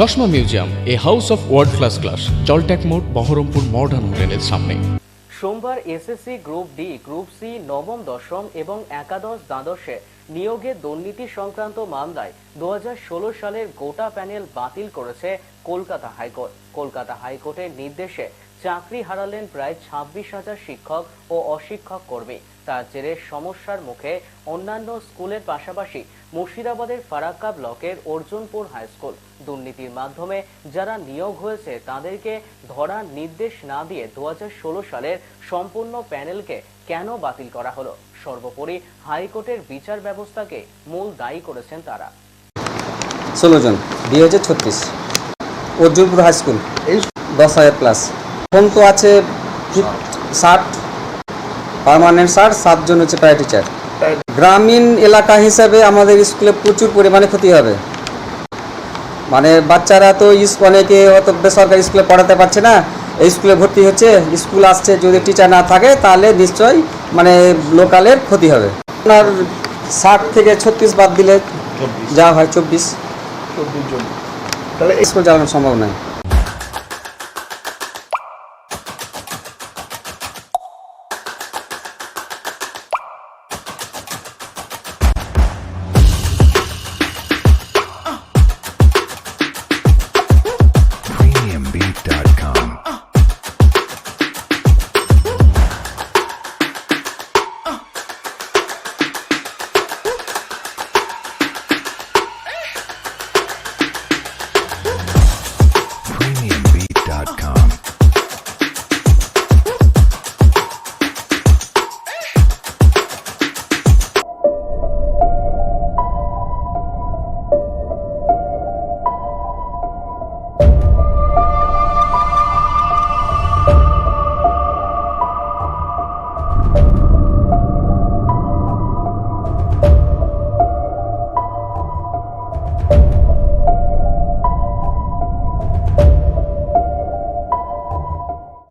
চশমা museum, a house of world class class জলট্যাক মোড়, Baharampur modern হোটেলের সামনে। সোমবার SSC group D group C নবম, দশম এবং একাদশ দ্বাদশে নিয়োগে দুর্নীতি সংক্রান্ত মামলায় দু হাজার ষোলো সালের গোটা প্যানেল বাতিল করেছে কলকাতা হাইকোর্ট। কলকাতা হাইকোর্টের নির্দেশে চাকরি হারালেন প্রায় ছাব্বিশ হাজার শিক্ষক ও অশিক্ষক কর্মী। তার জেরে সমস্যার মুখে অন্যান্য স্কুলের পাশাপাশি মুর্শিদাবাদের ফারাক্কা ব্লকের অর্জুনপুর হাই স্কুল। দুর্নীতির মাধ্যমে যারা নিয়োগ হয়েছে, তাদেরকে ধরার নির্দেশ না দিয়ে দু সালের সম্পূর্ণ প্যানেলকে কেন বাতিল করা হলো? সর্বোপরি হাইকোর্টের বিচার ব্যবস্থাকে মূল দায়ী করেছেন তারা। ষোলো জন, দুই হাজার ছত্রিশ। অর্জুনপুর হাই স্কুল, দশ হাজার প্লাস এখন তো আছে ষাট পার্মানেন্ট ষাট সাতজন হচ্ছে প্রায় টিচার গ্রামীণ এলাকা হিসাবে আমাদের স্কুলে প্রচুর পরিমাণে ক্ষতি হবে। মানে বাচ্চারা তো অনেকে অত বেসরকারি স্কুলে পড়াতে পারছে না এই স্কুলে ভর্তি হচ্ছে স্কুল আসছে যদি টিচার না থাকে তাহলে নিশ্চয়ই মানে লোকালের ক্ষতি হবে। আপনার ষাট থেকে ছত্রিশ বাদ দিলে যা হয় চব্বিশ। চব্বিশ তাহলে স্কুল চালানো সম্ভব নয়।